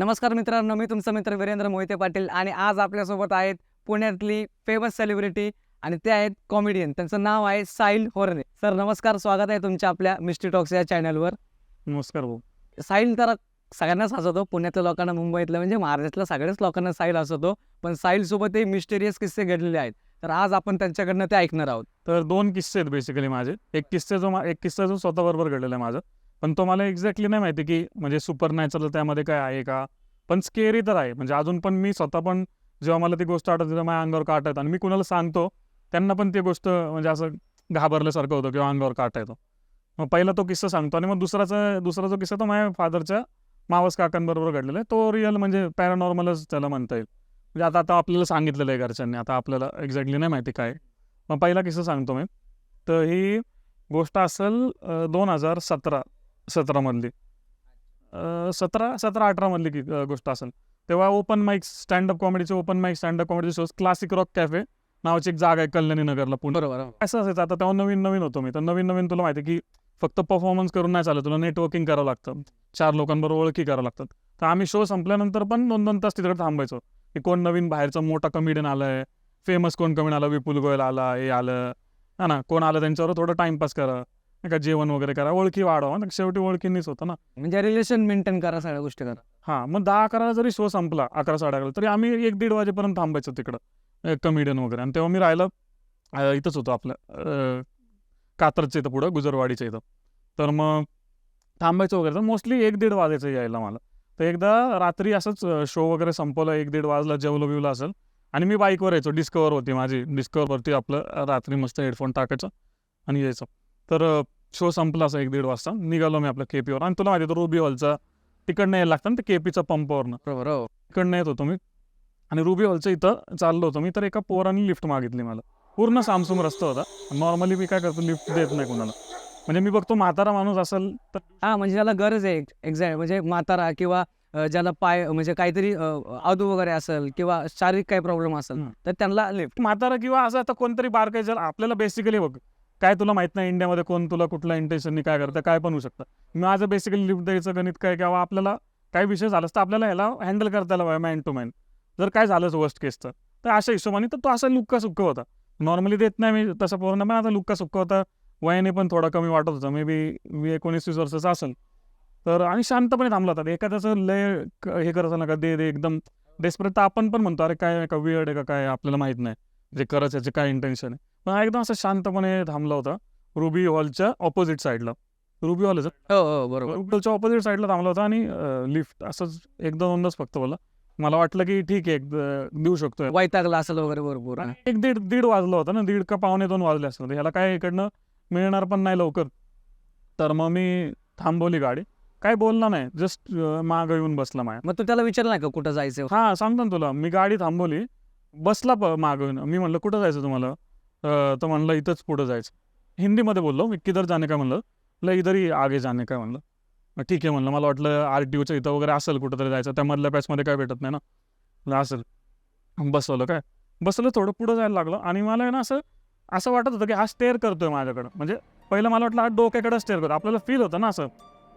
नमस्कार मित्रांनो मी तुमचा मित्र वीरेंद्र मोहिते पाटील आणि आज आपल्यासोबत आहेत पुण्यातली फेमस सेलिब्रिटी आणि ते आहेत कॉमेडियन त्यांचं नाव आहे साहिल होरणे. सर नमस्कार स्वागत आहे तुमच्या आपल्या मिस्टी टॉक्स या चॅनलवर नमस्कार भाऊ. साहिल तर सगळ्यांनाच हसवतो पुण्यातल्या लोकांना मुंबईतल्या म्हणजे महाराष्ट्रातल्या सगळ्याच लोकांना साहिल हसवतो पण साहिलसोबतही मिस्टेरियस किस्से घडलेले आहेत. तर आज आपण त्यांच्याकडनं ते ऐकणार आहोत. तर दोन किस्से आहेत बेसिकली माझे. एक किस्से जो एक किस्सा जो स्वतः बरोबर घडलेला आहे माझा. पण तो मला एक्झॅक्टली नाही माहिती की म्हणजे सुपर नॅचरल त्यामध्ये काय आहे का. पण स्केरी तर आहे. म्हणजे अजून पण मी स्वतः पण जेव्हा मला ती गोष्ट आठवते तेव्हा माझ्या अंगावर काट आणि मी कुणाला सांगतो त्यांना पण ती गोष्ट म्हणजे असं घाबरल्यासारखं होतं किंवा अंगावर काट येतो. मग पहिला तो किस्सा सांगतो. आणि मग दुसराचा दुसरा जो किस्सा तो माझ्या फादरच्या मावस काकांबरोबर घडलेला आहे. तो रिअल म्हणजे पॅरानॉर्मलच त्याला म्हणता येईल. म्हणजे आता आता आपल्याला सांगितलेलं आहे घरच्यांनी. आता आपल्याला एक्झॅक्टली नाही माहिती काय. मग पहिला किस्सा सांगतो मी. तर ही गोष्ट असेल दोन हजार सतरा. सतरामधली. सतरा सतरा अठरामधली की गोष्ट असेल. तेव्हा ओपन माईक स्टँडअप कॉमेडीचे ओपन माईक स्टँडअप कॉमेडीचे शोज क्लासिक रॉक कॅफे नावाची एक जागा आहे कल्याणी नगरला पुणे. बरोबर असं असायचं आता तेव्हा नवीन नवीन होतो मी. तर नवीन नवीन तुला माहिती की फक्त परफॉर्मन्स करून नाही चालत. तुला नेटवर्किंग करावं लागतं. चार लोकांबरोबर ओळखी करावं लागतात. तर आम्ही शो संपल्यानंतर पण दोन दोन तास तिकडे थांबायचो. की कोण नवीन बाहेरचा मोठा कमेडियन आलाय फेमस कोण कमेडियन आला विपुल गोयल आला हे आलं. हा ना कोण आलं त्यांच्यावर थोडं टाइमपास करा. नाही का जेवण वगैरे करा ओळखी वाढवा ना शेवटी ओळखीनीच होतं ना. म्हणजे रिलेशन मेंटेन करा सगळ्या गोष्टी करा. हां मग दहा अकरा जरी शो संपला अकरा साडे अकरा तरी आम्ही एक दीड वाजेपर्यंत थांबायचो तिकडं कमेडियन वगैरे. आणि तेव्हा मी राहिलं अं, इथंच होतो आपलं अं, कात्रजच्या इथं पुढं गुजरवाडीच्या इथं. तर मग थांबायचं वगैरे. तर मोस्टली एक दीड वाजायचं यायला मला. तर एकदा रात्री असंच शो वगैरे संपवलं एक दीड वाजला जेवलं बिवलं असेल. आणि मी बाईकवर यायचो डिस्कवर होती माझी डिस्कवरवरती आपलं अं, रात्री मस्त हेडफोन टाकायचं आणि यायचं. तर शो संपला असं एक दीड वाजता. निघालो मी आपल्या केपीवर आणि तुला माहिती रुबी हॉलचा तिकडनं यायला लागतं ना ते केपीच्या पंपावरनं बरोबर हो. तिकडनं येत होतो मी. आणि रुबी हॉलचं इथं चाललो होतो मी तर एका पोराने लिफ्ट मागितली मला. पूर्ण सामसूम रस्ता होता. नॉर्मली मी काय करतो लिफ्ट देत नाही कोणाला. म्हणजे मी बघतो म्हातारा माणूस असेल तर हा म्हणजे ज्याला गरज आहे एक्झॅक्ट म्हणजे म्हातारा किंवा ज्याला पाय म्हणजे काहीतरी अधू वगैरे असेल किंवा शारीरिक काही प्रॉब्लेम असेल. तर त्यांना लिफ्ट म्हातारा किंवा असं आता कोणतरी बारकाय जर आपल्याला बेसिकली बघ काय तुला माहीत नाही इंडियामध्ये कोण तुला कुठल्या इंटेन्शननी काय करतं काय पण होऊ शकतं. माझं बेसिकली लिफ्ट द्यायचं गणित काय किंवा आपल्याला काय विषय झालाच तर आपल्याला ह्याला हँडल करता यायला मॅन टू मॅन जर काय झालंच वर्स्ट केसचं तर अशा हिशोबाने तर तो असा लुक्का सुक्का होता. नॉर्मली देत नाही मी तसं पूर्ण पण आता लुक्का सुक्का होता. वयाने पण थोडा कमी वाटत होता. मे बी मी एकोणीस वीस वर्षाचा असेल. तर आणि शांतपणे थांबला होता. एखाद्याचं लय हे करत नका दे दे एकदम डेस्परेट तर आपण पण म्हणतो अरे काय का वियर्ड आहे का काय आपल्याला माहीत नाही. जे करायचं याचे काय इंटेन्शन आहे. पण हा एकदम असं शांतपणे थांबला होता. रुबी हॉलच्या ऑपोजिट साईडला रुबी हॉल बरोबर. रुबी हॉलच्या ऑपोजिट साईडला थांबला होता आणि लिफ्ट असंच एकदा दोनदाच फक्त बोला मला वाटलं की ठीक आहे देऊ शकतोय. वैतागला असेल वगैरे. आणि एक दीड दीड वाजलं होतं ना दीड का पावणे दोन वाजले असतील. तर ह्याला काय इकडनं मिळणार पण नाही लवकर. तर मग मी थांबवली गाडी. काय बोलला नाही जस्ट मागं येऊन बसला माया. मग तू त्याला विचारलं नाही का कुठं जायचं? हा सांगतो ना तुला. मी गाडी थांबवली. बसला मागं येऊन. मी म्हणलं कुठं जायचं तुम्हाला? तर म्हणलं इथंच पुढं जायचं. हिंदीमध्ये बोललो मी किधर जाणे काय म्हणलं म्हणलं इधर ही आगे जाणे काय म्हणलं ठीक आहे म्हणलं मला वाटलं आर टी ओच्या इथं वगैरे असेल कुठं तरी जायचं त्या मधल्या पॅचमध्ये काय भेटत नाही ना? असेल. बसवलं काय? बसलं थोडं पुढं जायला लागलं आणि मला आहे ना असं असं वाटत होतं की हा स्टेअर करतोय माझ्याकडं. म्हणजे पहिलं मला वाटलं हा डोक्याकडे स्टेअर करतो आपल्याला फील होतं ना असं.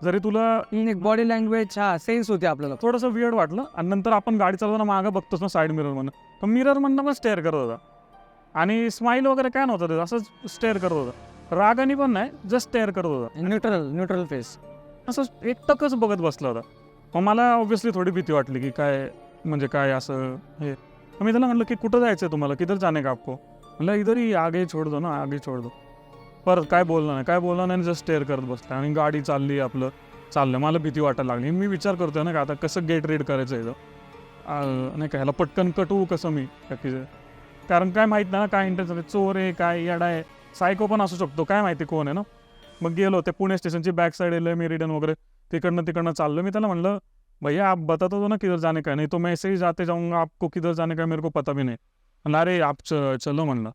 जरी तुला बॉडी लँग्वेज हा सेन्स होते आपल्याला. थोडंसं वियर्ड वाटलं आणि नंतर आपण गाडी चालवताना मागं बघतोच ना साईड मिरर म्हणून मिरर म्हणणं पण स्टेअर करत होता. आणि स्माईल वगैरे काय नव्हतं ते असंच स्टेअर करत होता. रागानी पण नाही जस्ट स्टेअर करत होता. न्यूट्रल न्यूट्रल फेस असं एकटकच बघत बसला होता. मग मला ऑब्व्हियसली थोडी भीती वाटली की काय म्हणजे काय असं हे. मी त्याला म्हणलं की कुठं जायचं तुम्हाला? किधर जाणे का आपको? म्हणलं इधर ही आगे छोड दो ना आगे छोड दो. परत काय बोललं नाही काय बोललं नाही जस्ट स्टेअर करत बसला. आणि गाडी चालली आपलं चाललं. मला भीती वाटायला लागली. मी विचार करतोय ना का आता कसं गेट रेड करायचं अं, नाही का ह्याला पटकन कटवू कसं मी? की कारण काय माहीत ना काय इंटरेस्ट चोर आहे काय येडा आहे. सायको पण असू शकतो काय माहिती कोण आहे ना. मग गेलो ते पुणे स्टेशनची बॅक साईड आहे मेरिडन वगैरे. तिकडनं तिकडनं चाललो मी त्याला म्हणलं भैया आप बता तो ना किधर जाने का. नहीं तो मैं ऐसे ही जाते जाऊंगा आपको किधर जाने का मेरे को पता भी नहीं. म्हणलं अरे आप चलो म्हणलं.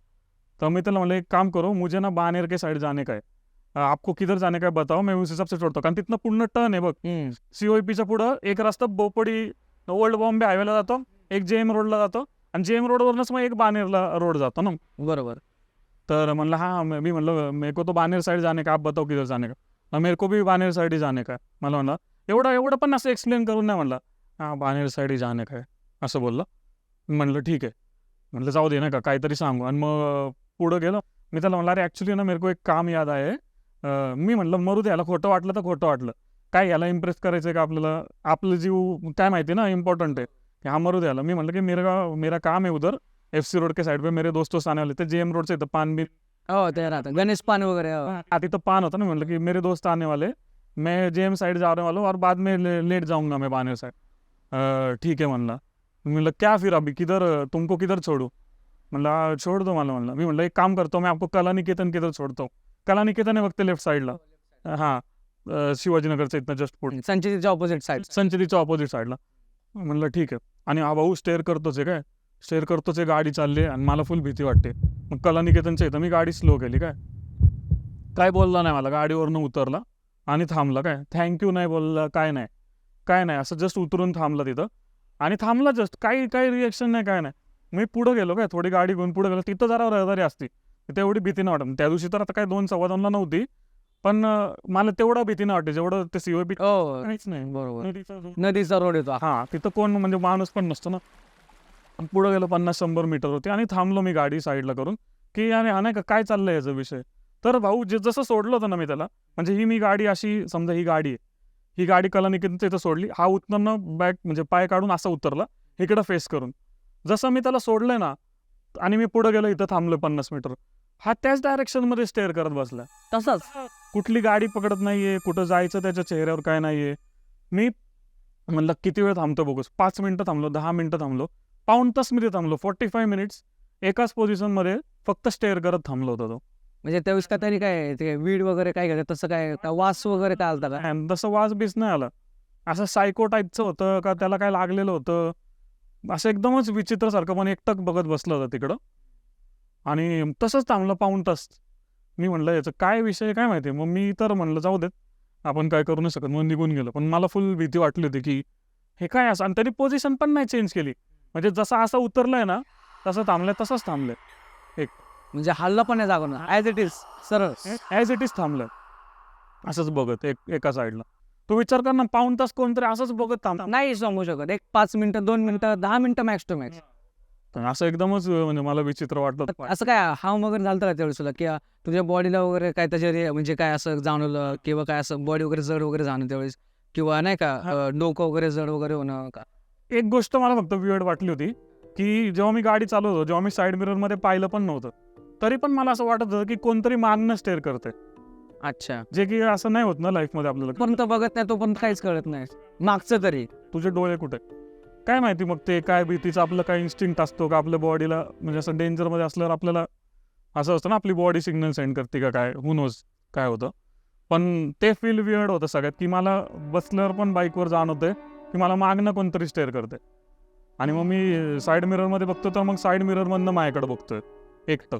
तर मी त्याला म्हणलं एक काम करो मुझे ना बानेर के साइड जाने का है आपको किधर जाने का बताओ मैं उस हिसाब से छोड़तो कारण तिथनं पूर्ण टर्न आहे बघ. सीओपीच्या पुढं एक रस्ता बोपडी ओल्ड बॉम्बे हायवेला जातो एक जे एम रोडला जातो. आणि जे एम रोडवरनंच मग एक बानेरला रोड जातो ना. बरोबर. तर म्हणलं हाँ मैं म्हणलं मेरे को तो बानेर साइड जाने का? आप बताओ किधर जाने का? ना मेरे को भी बानेर साइड ही जाने का? मला म्हणलं एवढं एवढं पण असं एक्सप्लेन करून नाही म्हणलं. हां बानेर साईड ही जाणे काय असं बोललं. म्हणलं ठीक आहे. म्हटलं जाऊ दे ना का? काहीतरी सांगू. आणि मग पुढं गेलो. मी त्याला म्हणलं अरे ॲक्च्युली ना मेरे को एक काम याद आहे. मी म्हणलं मरू दे याला खोटं वाटलं तर खोटं वाटलं. काय याला इम्प्रेस करायचं आहे का आपल्याला? आपलं जीव काय माहिती ना इम्पॉर्टंट आहे. की हा मरू दे याला. मी म्हणलं की मेरा मेरा काम है उधर. एफ सी रोड के साइड पे मेरे दोस्तों से आने वाले थे. जे एम रोड से इथं पान बिन हो ते गणेश पान वगैरे हो. हाँ तिथं पान होता ना. म्हणलं की मेरे दोस्त आने वाले. मैं जे एम साइड जा रहे वाला हूँ और बाद में ले, लेट जाऊंगा मैं बानेर साइड. ठीक है म्हणला. मी म्हणलं क्या फिर अभी? किधर तुमको किधर छोड़ू? म्हणलं "आ, छोड़ दो मला म्हणलं. मी म्हणलं एक काम करतो मैं आपको कला निकेतन किधर छोड़ता हूँ? कला निकेतन आहे बघते लेफ्ट साईडला हां शिवाजीनगरचं इथनं जस्ट पुढे संचितीच्या ऑपोजिट साईड संचतीच्या ऑपोजिट साईडला म्हणलं ठीक आहे. आणि हा भाऊ स्टेअर करतोच आहे काय? स्टेअर करतोच आहे गाडी चालली आणि मला फुल भीती वाटते. मग कलानिकेतनच्या इथं मी गाडी स्लो केली काय? काय बोलला नाही मला गाडीवरनं उतरला आणि थांबला काय? थँक्यू नाही बोलला काय नाही. काय नाही असं जस्ट उतरून थांबला तिथं. आणि थांबला जस्ट काही काही रिॲक्शन नाही काय नाही. मी पुढं गेलो काय? थोडी गाडी घेऊन पुढं गेलो. तिथं जरा रहदारी असती. तिथे एवढी भीती नाही वाटत. त्या दिवशी तर आता काय दोन सव्वा दोनला नव्हती. पण मला तेवढं भीती नाही वाटते. जेवढं ते सीओपी हो काहीच नाही. बरोबर. नदीचा जो- नदीचा रोड येतो. हा. तिथं कोण म्हणजे माणूस पण नसतो ना. पुढे गेलो पन्नास शंभर मीटर होती आणि थांबलो मी गाडी साईडला करून की अरे हा नाही का काय चाललंय याचा विषय? तर भाऊ जे जसं सोडलं होतं ना मी त्याला म्हणजे ही मी गाडी अशी समजा ही गाडी आहे. ही गाडी कलानिकेतनच्या इथं सोडली. हा उतरणं बॅक म्हणजे पाय काढून असा उतरला इकडं फेस करून. जसं मी त्याला सोडलंय ना आणि मी पुढे गेलो इथं थांबलो पन्नास मीटर. हा त्याच डायरेक्शनमध्ये स्टेअर करत बसला. तसंच. कुठली गाडी पकडत नाहीये कुठं जायचं त्याच्या चेहऱ्यावर काय नाहीये. मी म्हणलं किती वेळ थांबतो बघूस पाच मिनिटं थांबलो दहा मिनिटं थांबलो. पाऊण तास मी थांबलो. फोर्टी फाय मिनिट्स एकाच पोझिशनमध्ये फक्त स्टेअर करत थांबलो होता तो. म्हणजे त्यावेळेस का तरी काय ते वीड वगैरे काय घ्यायचं तसं काय का वास वगैरे काय आलता का? तसं वाज बीस नाही आला. असं सायको टाईपचं होतं का त्याला काय लागलेलं होतं? असं एकदमच विचित्रसारखं पण एकटक बघत बसलं होतं तिकडं. आणि तसंच थांबलं पाऊण तास. मी म्हणलं याचं काय विषय काय माहिती? मग मी तर म्हणलं जाऊ देत. आपण काय करू नाही शकत. मग निघून गेलो. पण मला फुल भीती वाटली होती की हे काय असं? आणि त्यांनी पोझिशन पण नाही चेंज केली. म्हणजे जसं असं उतरलंय ना तसं थांबलंय तसंच थांबलंय. म्हणजे हल्ला पण नाही जागो ना ॲज इट इज सरळ ॲज इट इज थांबलंय. असंच बघत एक एका साईडला तू विचार कर ना पाऊण तास कोणतरी असंच बघत थांब. नाही सांगू शकत. एक पाच मिनिटं दोन मिनिटं दहा मिनिटं मॅक्स टू मॅक्स तर असं एकदमच म्हणजे मला विचित्र वाटलं असं काय हाव वगैरे झालं का त्यावेळेस तुला? की अं, तुझ्या बॉडीला वगैरे काय त्याच्या म्हणजे काय असं जाणवलं? किंवा काय असं बॉडी वगैरे जड वगैरे जाणं त्यावेळेस? किंवा नाही का डोकं वगैरे जड वगैरे होणं का? एक गोष्ट मला फक्त विअर्ड वाटली होती की जेव्हा मी गाडी चालवत होतो जेव्हा मी साईड मिररमध्ये पाहिलं पण नव्हतं तरी पण मला असं वाटत होतं की कोणतरी मागणं स्टेअर करते अच्छा. जे की असं नाही होत ना लाईफमध्ये आपल्याला. पण बघत नाही तो पण काहीच कळत नाही. मागचं तरी. तुझे डोळे कुठे? काय माहिती मग ते काय भीतीचं आपलं काय इन्स्टिंक्ट असतो का आपल्या बॉडीला म्हणजे असं डेंजरमध्ये असल्यावर आपल्याला असं असतं ना आपली बॉडी सिग्नल सेंड करते का काय? नोज काय होतं? पण ते फील विअर्ड होतं सगळ्यात की मला बसल्यावर पण बाईकवर जाणवतंय की मला मागणं कोणतरी स्टेअर करते आणि मग मी साईड मिररमध्ये बघतो तर मग साईड मिररमधनं माझ्याकडे बघतोय एकटक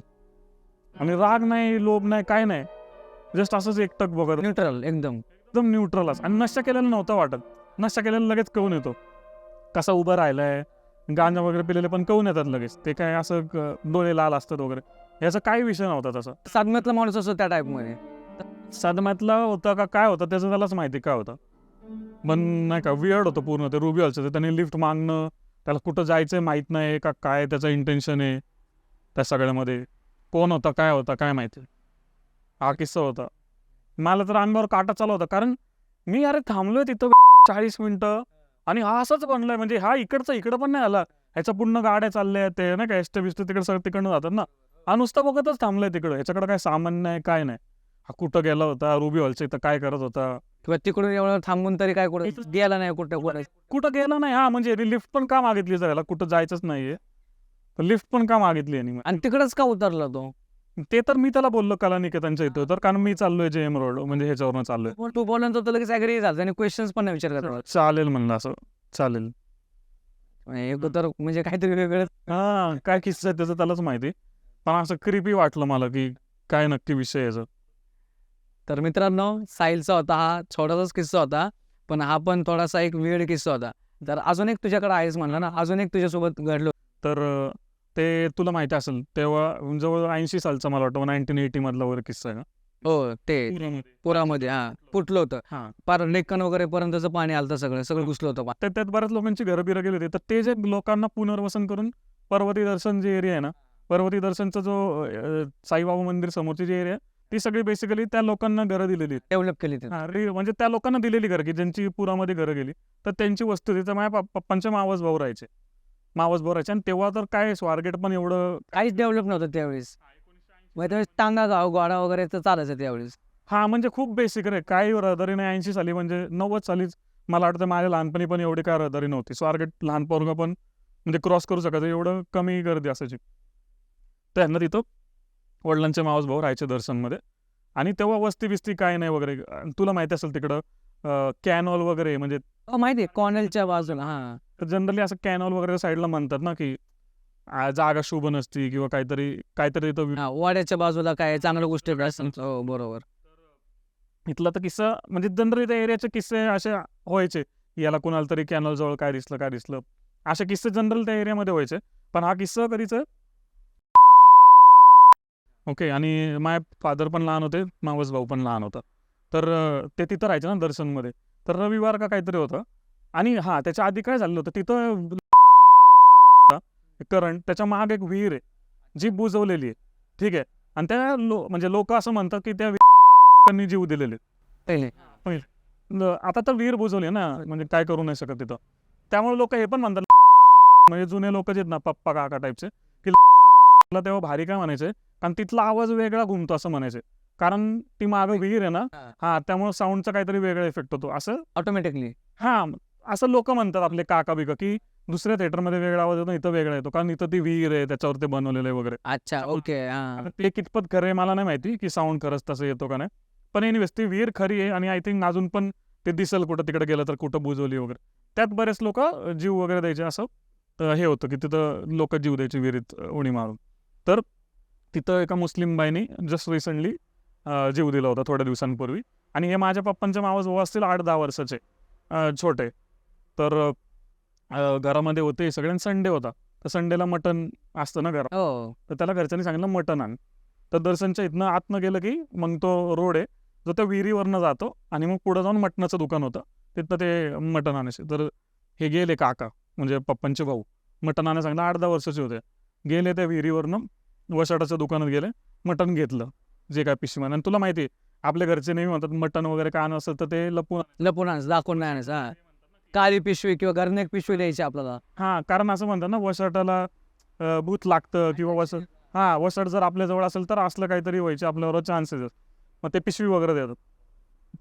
आणि राग नाही लोभ नाही काय नाही. जस्ट असंच एकटक बघत न्यूट्रल एकदम. एकदम न्यूट्रल असं आणि नशा केलेलं नव्हतं वाटत. नशा केलेलं लगेच कळून येतो. कसा उभा राहिलाय गांजा वगैरे पिलेले पण कळून येतात लगेच. ते काय असं डोळे लाल असतात वगैरे. याचा काही विषय नव्हता तसा. साधम्यातला माणूस असतो त्या टाईपमध्ये सदम्यातला होता का काय होतं त्याचं त्यालाच माहिती काय होतं. पण नाही का वियर्ड होतं पूर्ण ते रुबी हॉलचं ते त्याने लिफ्ट मागणं त्याला कुठं जायचं माहीत नाही का काय त्याचं इंटेन्शन आहे त्या सगळ्यामध्ये. कोण होता काय होता काय माहिती. हा किस्सा होता. मला तर अंगावर काटा चालू होता. कारण मी अरे थांबलोय तिथं चाळीस मिनिटं. आणि हा असंच बनलाय म्हणजे हा इकडचा इकडं पण नाही आला. ह्याच्या पूर्ण गाड्या चालल्या आहेत ते नाही का एसटे बिस्टे तिकडे सगळं तिकडनं जातात ना. हा नुसतं बघतच थांबलाय तिकडं. ह्याच्याकडे काय सामान नाही काय नाही. हा कुठं गेला होता रुबी हॉलच्या इथं काय करत होता? किंवा तिकडून एवढं थांबून तरी काय कुठं गेला नाही कुठं कुठं? कुठं गेला नाही हा म्हणजे लिफ्ट पण का मागितली जर याला कुठं जायचंच नाहीये. लिफ्ट पण का मागितली आणि तिकडच का उतरला तो? ते तर मी त्याला बोललो कला निकेतनच्या इथं तर कारण मी चाललोय जे एम रोड म्हणजे ह्याच्यावरनं चाललोय. तू बोलून तर लगेच ऍग्री झालं आणि क्वेश्चन्स पण नाही विचार करत चालेल म्हणलं असं. चालेल. एक तर म्हणजे काहीतरी वेगळं. हा काय किस्सा आहे त्याचं त्यालाच माहिती पण असं क्रिपी वाटलं मला की काय नक्की विषय याचा. तर मित्रांनो साहिलचा होता हा छोटासाच किस्सा होता पण हा पण थोडासा एक वेळ किस्सा होता. तर अजून एक तुझ्याकडे आहेस म्हणलं ना अजून एक तुझ्यासोबत घडलो. तर अं, ते तुला माहिती असेल तेव्हा जवळ ऐंशी सालचा मला वाटतं नाईन्टीन एटी मधला वगैरे किस्सा आहे हो ते. पुरामध्ये. पुरामध्ये हा. फुटलं होतं. हा. पार डेक्कन वगैरे पर्यंतचं पाणी आलं सगळं सगळं घुसलं होतं तर त्यात बऱ्याच लोकांची घरं बिरं गेली होती. तर ते जे लोकांना पुनर्वसन करून पर्वती दर्शन जे एरिया आहे ना पर्वती दर्शनचा जो अं, साईबाबा मंदिर समोरची जी एरिया ती सगळी बेसिकली त्या लोकांना घरं दिलेली आहेत. डेव्हलप केली ते हा, रे- म्हणजे त्या लोकांना दिलेली घरं की ज्यांची पुरामध्ये घरं गेली. तर त्यांची वस्तू तिथं माझ्या पप- पप्पांचे मावस भाऊ राहायचे. मावस राहायचे आणि तेव्हा तर काय स्वारगेट पण एवढं काहीच डेव्हलप नव्हतं त्यावेळेस. मग त्यावेळेस टांगा गाव गोडा वगैरे तर चालायचं त्यावेळेस. हा म्हणजे खूप बेसिक रे. काही रहदारी नाही. ऐंशी साली म्हणजे नव्वद सालीच मला वाटतं माझ्या लहानपणी पण एवढी काय रहदारी नव्हती. स्वारगेट लहान पोरगं पण म्हणजे क्रॉस करू शकायचं. एवढं कमी गर्दी असायची. त्यांना तिथं वडिलांचे मावस भाऊ राहायचे दर्शनमध्ये. आणि तेव्हा वस्ती बिस्ती काय नाही वगैरे. तुला माहिती असेल तिकडं कॅनॉल वगैरे म्हणजे माहिती आहे कॉनेलच्या बाजूला हा. जनरली असं कॅनॉल वगैरे साईडला म्हणतात ना की आ, जागा शुभ नसती किंवा काहीतरी काहीतरी इथं हा वाड्याच्या बाजूला काय चांगल्या गोष्टी असतात हो बरोबर. इथला तर किस्सा म्हणजे जनरली त्या एरियाचे किस्से असे व्हायचे याला कुणाला तरी कॅनल जवळ काय दिसलं काय दिसलं. असे किस्से जनरल त्या एरियामध्ये व्हायचे पण हा किस्सा कधीच ओके आणि माय फादर पण लहान होते मावस भाऊ पण लहान होता. तर ते तिथं राहायचे ना दर्शनमध्ये. तर रविवार का काहीतरी होतं. आणि हा त्याच्या आधी काय झालं होतं तिथं करंट त्याच्या माग एक विहीर आहे जी बुजवलेली आहे. ठीक आहे. आणि त्या लो म्हणजे लोक असं म्हणतात की त्या त्यांनी जीव दिलेले आता तर विहीर बुजवली ना म्हणजे काय करू नाही शकत तिथं. त्यामुळे लोक हे पण म्हणतात म्हणजे जुने लोक जे आहेत ना पप्पा काका टाईपचे की तेव्हा भारी काय म्हणायचे कारण तिथला आवाज वेगळा घुमतो असं म्हणायचे. कारण ती मागं विहीर आहे ना हा. हा त्यामुळे साऊंडचा काहीतरी वेगळा इफेक्ट होतो. असं? ऑटोमॅटिकली हा असं लोक म्हणतात आपले काका बिका की दुसऱ्या थिएटरमध्ये वेगळा आवाज येतो इथं वेगळा येतो. कारण इथं ती विहीर आहे त्याच्यावर ते बनवलेलं आहे वगैरे. अच्छा ओके हा. आता ते कितपत खरं आहे मला नाही माहिती की साऊंड खरंच तसं येतो का नाही. पण एनिवेज ती विहीर खरी आहे आणि आय थिंक अजून पण ते दिसेल कुठं तिकडे गेलं तर कुठं बुजवली वगैरे. त्यात बरेच लोक जीव वगैरे द्यायचे असं अं, हे होतं की तिथं लोक जीव द्यायचे विहिरीत अं, उडी मारून. तर तिथं एका मुस्लिम बाईनी जस्ट रिसेंटली जीव दिला होता थोड्या दिवसांपूर्वी. आणि हे माझ्या पप्पांचे मावस भाऊ असतील आठ दहा वर्षाचे. छोटे. तर घरामध्ये होते. सगळ्यांना संडे होता. तर संडेला मटण असतं ना घरात. हो. तर त्याला घरच्यांनी सांगितलं मटण आण. तर दर्शनच्या इथनं आतनं गेलं की मग तो रोड आहे. जो त्या विहिरीवरनं जातो आणि मग पुढं जाऊन मटणाचं दुकान होतं. तिथनं ते मटण आणायचे. तर हे गेले काका म्हणजे पप्पांचे भाऊ. मटण आणायला सांगितलं आठ दहा वर्षाचे होते. गेले त्या विहिरीवरनं. वसाटाच्या दुकानात गेले. मटण घेतलं. जे काय पिशवी आणि तुला माहिती आहे आपल्या घरचे नेहमी म्हणतात मटण वगैरे काय असेल तर ते लपून लपून आणायचं दाखवून नाही आणायचं हा. काळी पिशवी किंवा घरने एक पिशवी द्यायची आपल्याला. हा कारण असं म्हणतात ना वसाटाला अं, भूत लागतं किंवा वसट हा वसट जर आपल्या जवळ असेल तर असलं काहीतरी व्हायचे आपल्यावर चान्सेस मग ते पिशवी वगैरे देतात.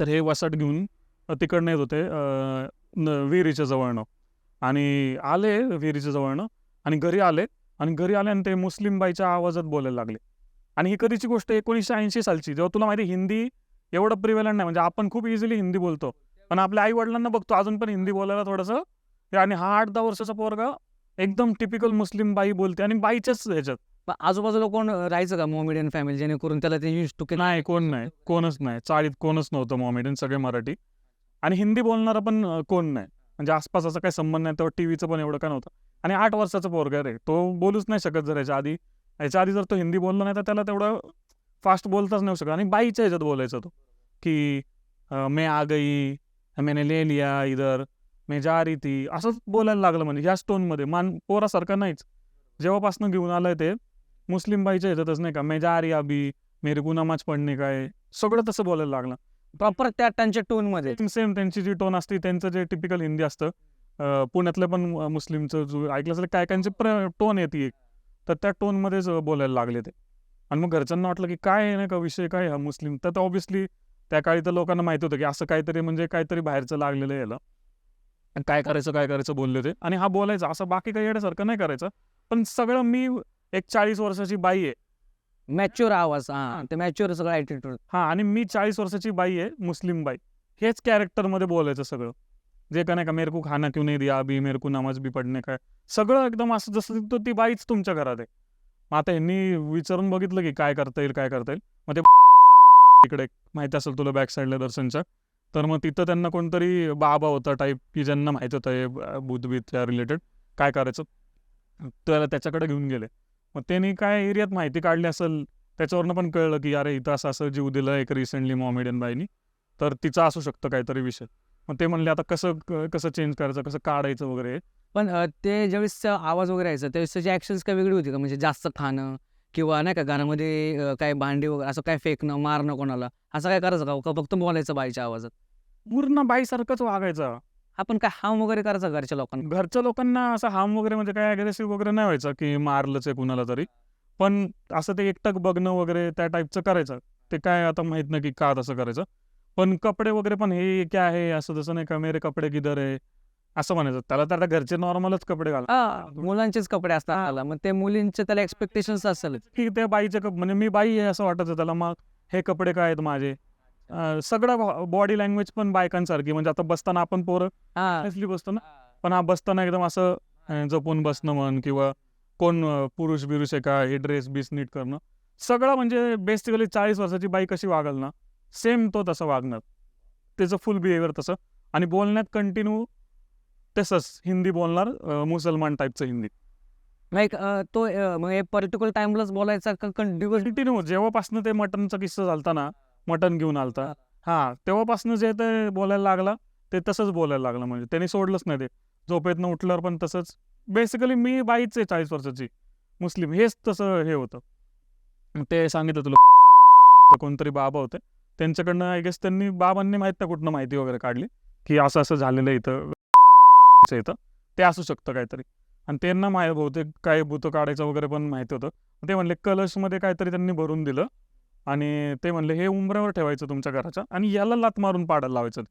तर हे वसट घेऊन अं, तिकडनं येत होते अं, न- विहिरीच्या जवळनं. आणि आले विहिरीच्या जवळनं आणि घरी आले. आणि घरी आले आणि ते मुस्लिम बाईच्या आवाजात बोलायला लागले. आणि ही कधीची गोष्ट एकोणीसशे ऐंशी सालची. जेव्हा तुला माहिती हिंदी एवढं प्रिव्हेलंट नाही. म्हणजे आपण खूप इझिली हिंदी बोलतो. पण आपल्या आई वडिलांना बघतो अजून पण हिंदी बोलायला थोडंसं आणि हा आठ दहा वर्षाचा पोरगा एकदम टिपिकल मुस्लिम बाई बोलते आणि बाईच्याच ह्याच्यात. पण आजूबाजूला कोण राहायचं का मोमेडियन फॅमिली जेणेकरून त्याला ते यूज टू नाही कोण नाही. कोणच नाही. चाळीत कोणच नव्हतं मॉमेडियन सगळे मराठी. आणि हिंदी बोलणारा पण कोण नाही. म्हणजे आसपास असं काही संबंध नाही. तेव्हा टीव्हीचं पण एवढं काय नव्हतं. आणि आठ वर्षाचा पोरगा रे. तो बोलूच नाही शकत जर याच्या आधी. याच्या आधी जर तो हिंदी बोलला नाही तर त्याला तेवढं फास्ट बोलताच नाही शकत. आणि बाईच्या ह्याच्यात बोलायचा तो की मैं आ गई मैंने ले लिया इधर मैं जा रही थी. असंच बोलायला लागलं म्हणजे ह्या स्टोनमध्ये मान पोरासारखं नाहीच. जेव्हापासून घेऊन आलंय ते मुस्लिम बाईच्या ह्याच्यातच नाही का मैं जा रही अभी मेरे को नमाज पडणे काय सगळं तसं बोलायला लागलं. प्रॉपर त्या त्यांच्या टोनमध्ये सेम त्यांची जी टोन असते त्यांचं जे टिपिकल हिंदी असतं पुण्यातलं पण मुस्लिमचं जो ऐकलं असेल काय कायचे प्र टोन येते एक. तर त्या टोनमध्येच बोलायला लागले ते. आणि मग घरच्यांना वाटलं की काय आहे नाही का विषय? काय हा मुस्लिम? तर ऑब्विसली त्या काळी तर लोकांना माहिती होतं की असं काहीतरी म्हणजे काहीतरी बाहेरचं लागलेलं याला. आणि काय करायचं काय करायचं बोलले ते. आणि हा बोलायचा असं बाकी काही येण्यासारखं नाही करायचं. पण सगळं मी एक चाळीस वर्षाची बाई आहे. मॅच्युअर आवाज हा. ते मॅच्युअर सगळं ऍटिट्यूड हा आणि मी चाळीस वर्षाची बाई आहे मुस्लिम बाई. हेच कॅरेक्टरमध्ये बोलायचं सगळं. जे का नाही का मेरे को खाना क्यों नाही दिया अभी मेरे को नमाज भी पडणे काय? सगळं एकदम असं जसं तो ती बाईच तुमच्या घरात आहे. मग आता यांनी विचारून बघितलं की काय करता येईल काय करता येईल. मग ते इकडे माहिती असेल तुला बॅक साईडला दर्शनच्या तर मग तिथं त्यांना कोणतरी बाबा होता टाईप की ज्यांना माहीत होतं हे बुद्धबीतच्या रिलेटेड काय करायचं? त्याला त्याच्याकडे घेऊन गेले. मग त्यांनी काय एरियात माहिती काढली असेल त्याच्यावरनं पण कळलं की अरे इथं असं असं जीव दिलं एक रिसेंटली मॉमेडियन बाईनी. तर तिचा असू शकतं काहीतरी विषय. मग ते म्हणले आता कसं कसं चेंज करायचं कसं काढायचं वगैरे? पण ते ज्यावेळेस आवाज वगैरे यायचा त्यावेळेस त्याची ऍक्शन्स काय वेगळी होती का? म्हणजे जास्त खाणं किंवा नाही का घरामध्ये काय भांडी वगैरे असं काय फेकणं मारणं कोणाला? असं काय करायचं का? फक्त बोलायचं बाईच्या आवाजात? पूर्ण बाईसारखंच वागायचं. आपण काय हाम वगैरे करायचं घरच्या लोकांना? घरच्या लोकांना असं हार्म वगैरे म्हणजे काय अग्रेसिव्ह वगैरे नाही व्हायचं की मारलंच आहे कुणाला तरी. पण असं ते एकटक बघणं वगैरे त्या टाईपचं करायचं. ते काय आता माहीत नाही की का तसं करायचं. पण कपडे वगैरे पण हे क्या आहे असं तसं नाही का? मेरे कपडे किधर आहे असं म्हणायचं. त्याला तर आता घरचे नॉर्मलच कपडे घाल हा मुलांचेच कपडे असतात त्याला. मग ते मुलींचे त्याला एक्सपेक्टेशन्स असेल की त्या बाईचे कप म्हणजे मी बाई आहे असं वाटायचं त्याला. मग हे कपडे काय आहेत माझे? अं, सगळं बॉडी लँग्वेज पण बायकांसारखी. म्हणजे आता बसताना आपण पोरं हा. असली बसतो ना पण हा बसताना एकदम असं अं, जपून बसणं म्हण किंवा कोण अं, पुरुष बिरुष आहे का? हे ड्रेस बीस नीट करणं. सगळं म्हणजे बेसिकली चाळीस वर्षाची बाई कशी वागल ना? सेम तो तसं वागणार त्याचं फुल बिहेवियर तसं. आणि बोलण्यात कंटिन्यू तसंच हिंदी बोलणार मुसलमान टाईपचं हिंदी. लाईक तो पर्टिक्युलर टाइमलाच बोलायचा कंटिन्यू जेव्हापासनं ते मटनचा किस्सा झालता ना मटन घेऊन आलता. हा. तेव्हापासनं जे ते बोलायला लागला ते तसंच बोलायला लागलं म्हणजे. त्यांनी सोडलंच नाही ते. झोपेतनं उठल्यावर पण तसंच. बेसिकली मी बाईच आहे चाळीस वर्षाची. मुस्लिम. हेच तसं हे होतं. ते सांगितलं तुला. कोणतरी बाबा होते. त्यांच्याकडनं आय गेस त्यांनी बाबांनी माहीत नाही कुठनं माहिती वगैरे काढली की असं असं झालेलं इथं इथं. ते असू शकतं काहीतरी. आणि त्यांना माहिती बहुतेक काय भूत काढायचं वगैरे पण माहिती होतं. ते म्हणले कलशमध्ये काहीतरी त्यांनी भरून दिलं. आणि ते म्हणले हे उंबऱ्यावर ठेवायचं तुमच्या घराच्या आणि याला लात मारून पाडायला लावायचं.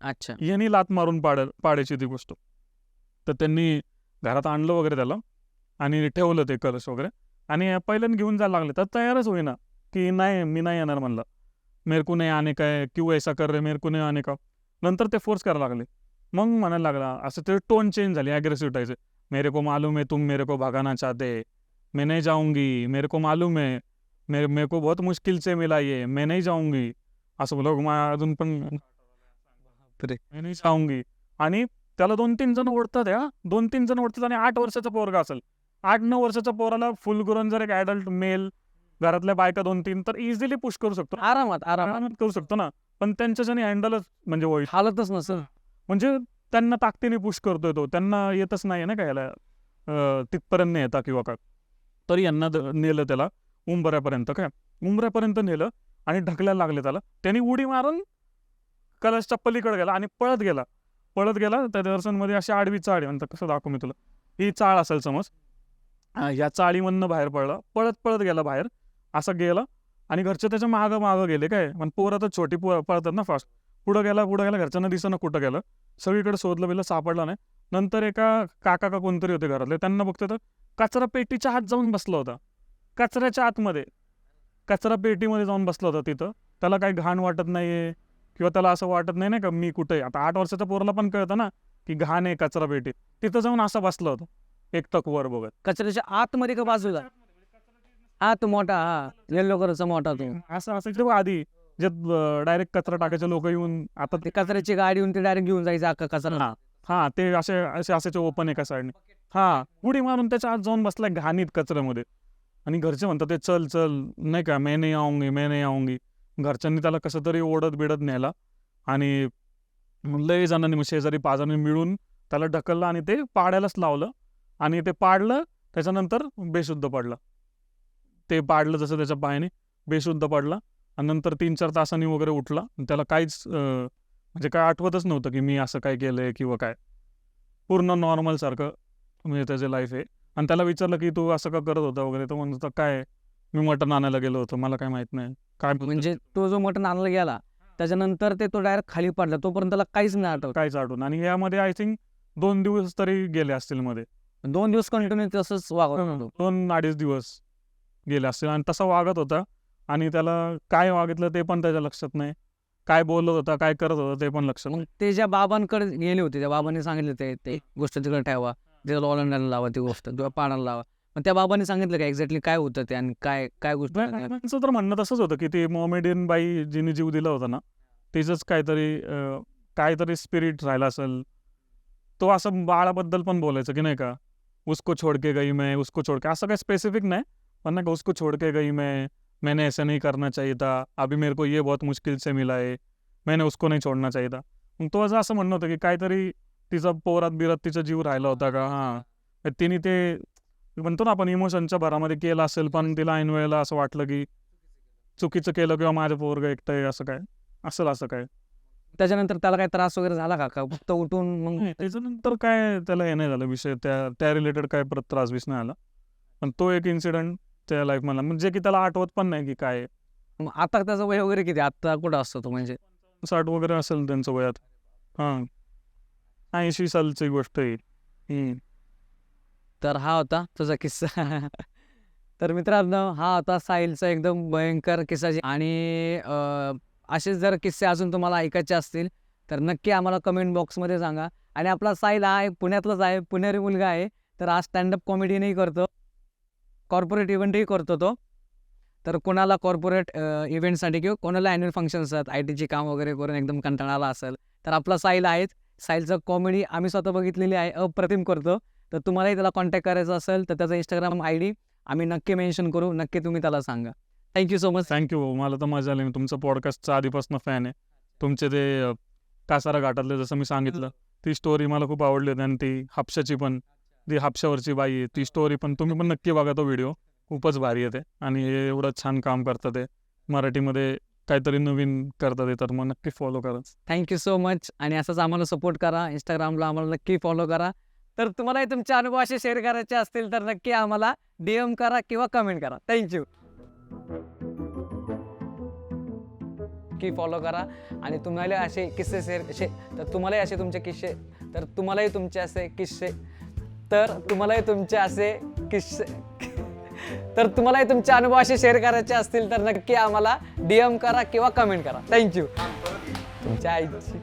अच्छा. यांनी लात मारून पाड पाडायची ती गोष्ट. तर त्यांनी घरात आणलं वगैरे त्याला आणि ठेवलं ते कलश वगैरे. आणि पहिल्यांदा घेऊन जायला लागले. तर तयारच होईना की नाही मी नाही येणार म्हणलं. मेरे को नाही आने का है क्यों ऐसा कर रहे मेरे को नाही आने का? नंतर ते फोर्स करायला लागले. मग म्हणायला लागला असं ते टोन चेंज झाली ॲग्रेसिव्ह टाईचे मेरे को मालूम है तुम मेरे को भगाना चाहते मैं नहीं जाऊंगी मेरे को मालूम है. मेरे मेरे को बहुत मुश्किल से मिला ये मैं नहीं जाऊंगी. असं बोला अजून पण. मी नाही जाऊंगी. आणि त्याला दोन तीन जण ओढतात या दोन तीन जण ओढतात आणि आठ वर्षाचा पोरगा असेल. आठ नऊ वर्षाच्या पोराला फुल ग्रोन जर एक ऍडल्ट मेल घरातल्या बायका दोन तीन तर इझिली पुश करू शकतो. आरामात आरामात. आरामात करू शकतो ना. पण त्यांच्याच्याने हँडलच म्हणजे होईल हालतच नसेल म्हणजे त्यांना ताकदीने पुश करतोय तो. त्यांना येतच नाही ना काय याला अं, तिथपर्यंत नाही येता किंवा काय. तरी यांना द- नेलं त्याला. उंबऱ्यापर्यंत काय? उंबऱ्यापर्यंत नेलं आणि ढकलायला लागले त्याला. त्यांनी उडी मारून कलशच्या पलीकडे गेला आणि पळत गेला. पळत गेला त्या दर्शनमध्ये अशी आडवी चाळ म्हणतात कसं दाखवू मी तुला. ही चाळ असेल समज. अं, या चाळीमधनं बाहेर पडला. पळत पळत गेला बाहेर. असं गेलं. आणि घरचे त्याच्या मागं मागं गेले काय? पण पोरं तर छोटी पोर पळतात ना फास्ट पुढं गेला पुढं गेला घरच्यांना दिसणं कुठं गेलं? सगळीकडे शोधलं बिलं सापडलं नाही. नंतर एका काका का कोणतरी होते घरातले. त्यांना बघते तर कचरा पेटीच्या आत जाऊन बसला होता. कचऱ्याच्या आतमध्ये. कचरा पेटीमध्ये जाऊन बसला होता तिथं. त्याला काही घाण वाटत नाहीये. किंवा त्याला असं वाटत नाही ना का मी कुठे आता आठ वर्षाच्या पोरला पण कळतं ना की घाण आहे कचरा पेटी तिथं जाऊन असं बसलं होतं. एकटक वर बघत. कचऱ्याच्या आतमध्ये का बाजूला? हा तो मोठा हा. येल्लो कलरचा मोठा तो. असं असं तेव्हा आधी. जे डायरेक्ट कचरा टाकायचे लोक येऊन आता ते कचऱ्याची गाडी येऊन ते डायरेक्ट घेऊन जायचं अख्खा कचरा. हा हा ते असे असे असायचे ओपन एका साईडने हा उडी मारून त्याच्या आत जाऊन बसलाय घाणीत कचऱ्यामध्ये. आणि घरचे म्हणतात ते चल चल नाही का मैं नाही आऊंगी मैं नाही आऊंगी. घरच्यांनी त्याला कसं तरी ओढत बिडत नेला आणि लय जणांनी मग शेजारी पाजाने मिळून त्याला ढकललं आणि ते पाडायलाच लावलं. आणि ते पाडलं त्याच्यानंतर बेशुद्ध पडला. ते पाडलं जसं त्याच्या पायाने बेशुद्ध पडला आणि नंतर तीन चार तासांनी वगैरे उठला. आणि त्याला काहीच म्हणजे काय आठवतच नव्हतं की मी असं काय केलंय किंवा काय. पूर्ण नॉर्मल सारखं म्हणजे त्याचे लाईफ आहे आणि त्याला विचारलं की तू असं का करत होता वगैरे? तो म्हणत होता काय मी मटण आणायला गेलो होतो. मला काय माहीत नाही. काय म्हणजे तो जो मटण आणला गेला त्याच्यानंतर ते तो डायरेक्ट खाली पडला. तोपर्यंत त्याला काहीच नाही आठवत. काहीच आठवण आणि यामध्ये आय थिंक दोन दिवस तरी गेले असतील मध्ये. दोन दिवस कंटिन्यू तसंच वागत होतो. दोन अडीच दिवस. गेले असतील आणि तसा वागत होता. आणि त्याला काय वागितलं ते पण त्याच्या लक्षात नाही. काय बोलत होता काय करत होता ते पण लक्षात ते ज्या बाबांकडे गेले होते त्या बाबांनी सांगितलं ते ते गोष्ट तिकडे ठेवा त्याला ओलांडायला लावा ती गोष्ट किंवा पाण्याला लावा. मग त्या बाबांनी सांगितलं का एक्झॅक्टली काय होतं ते आणि काय काय गोष्ट त्यांचं तर म्हणणं तसंच होतं की ती मोमेडियन बाई जिने जीव दिला होता ना तिचंच काहीतरी काहीतरी स्पिरिट राहिला असेल. तो असं बाळाबद्दल पण बोलायचं की नाही का उसको छोड के गई मैं उसको छोड के असं काही स्पेसिफिक नाही. का उसको छोड के गई मैं मैंने ऐसा नहीं करना चाहिए था। अभी मेरे को ये बहुत मुश्किल से मिला है मैंने उसको नाही सोडना चाहिए था। मग तो असं असं म्हणणं होतं की काहीतरी तिचा पोरात बिरात तिचा जीव राहिला होता का हां। तिने ते म्हणतो ना आपण इमोशनच्या भरामध्ये केलं असेल पण तिला ऐन वेळेला असं वाटलं की चुकीचं केलं किंवा माझं पोरग एकटं आहे असं काय? असेल असं काय? त्याच्यानंतर त्याला काही त्रास वगैरे झाला का? का फक्त उठून मग त्याच्यानंतर काय त्याला हे नाही झालं विषय त्या त्या रिलेटेड काय परत त्रास बीस नाही आला. पण तो एक इन्सिडेंट त्या लाईफ मला म्हणजे की त्याला आठवत पण नाही की काय आहे. मग आता त्याचं वय वगैरे किती आता कुठं असतो तो म्हणजे? साठ वगैरे असेल त्यांचं वयात. हां. ऐंशी सालची गोष्ट आहे. हम्म. तर हा होता तुझा किस्सा. तर मित्रांनो हा होता साहिलचा एकदम भयंकर किस्सा जे- आणि अं, असेच जर किस्से अजून तुम्हाला ऐकायचे असतील तर नक्की आम्हाला कमेंट बॉक्समध्ये सांगा. आणि आपला साहिल हा एक पुण्यातलाच आहे पुणेरी मुलगा आहे. तर हा स्टँडअप कॉमेडीनंही करतो. कॉर्पोरेट इव्हेंटही करतो तो. तर कोणाला कॉर्पोरेट इव्हेंटसाठी किंवा कोणाला ॲन्युअल फंक्शन असतात आय टीची काम वगैरे करून एकदम कंटाळाला असेल तर आपला साहिल आहेच. साहिलचं कॉमेडी आम्ही स्वतः बघितलेली आहे अप्रतिम करतो. तर तुम्हालाही त्याला कॉन्टॅक्ट करायचा असेल तर त्याचा इंस्टाग्राम आय डी आम्ही नक्की मेन्शन करू नक्की तुम्ही त्याला सांगा. थँक्यू सो मच थँक्यू मला तर मजा आली. मी तुमचं पॉडकास्टचा आधीपासून फॅन आहे. तुमचे ते कासारा घाटातले जसं मी सांगितलं ती स्टोरी मला खूप आवडली होती आणि ती हापशाची पण. ती हापशावरची बाई आहे ती स्टोरी पण तुम्ही पण नक्की बघा तो व्हिडिओ खूपच भारी आहे ते. आणि हे एवढं छान काम करतात ते. मराठीमध्ये काहीतरी नवीन करतात ते तर मग नक्की फॉलो करा. थँक्यू सो मच आणि असंच आम्हाला सपोर्ट करा. इंस्टाग्रामला आम्हाला नक्की फॉलो करा. तर तुम्हालाही तुमचे अनुभव असे शेअर करायचे असतील तर नक्की आम्हाला डीएम करा किंवा कमेंट करा. थँक्यू की फॉलो करा. आणि तुम्हाला असे किस्से शेअर तर तुम्हालाही असे तुमचे किस्से तर तुम्हालाही तुमचे असे किस्से तर तुम्हालाही तुमचे असे किस्से तर तुम्हालाही तुमचे अनुभव असे शेअर करायचे असतील तर नक्की आम्हाला डीएम करा किंवा कमेंट करा. थँक्यू तुमच्या आईची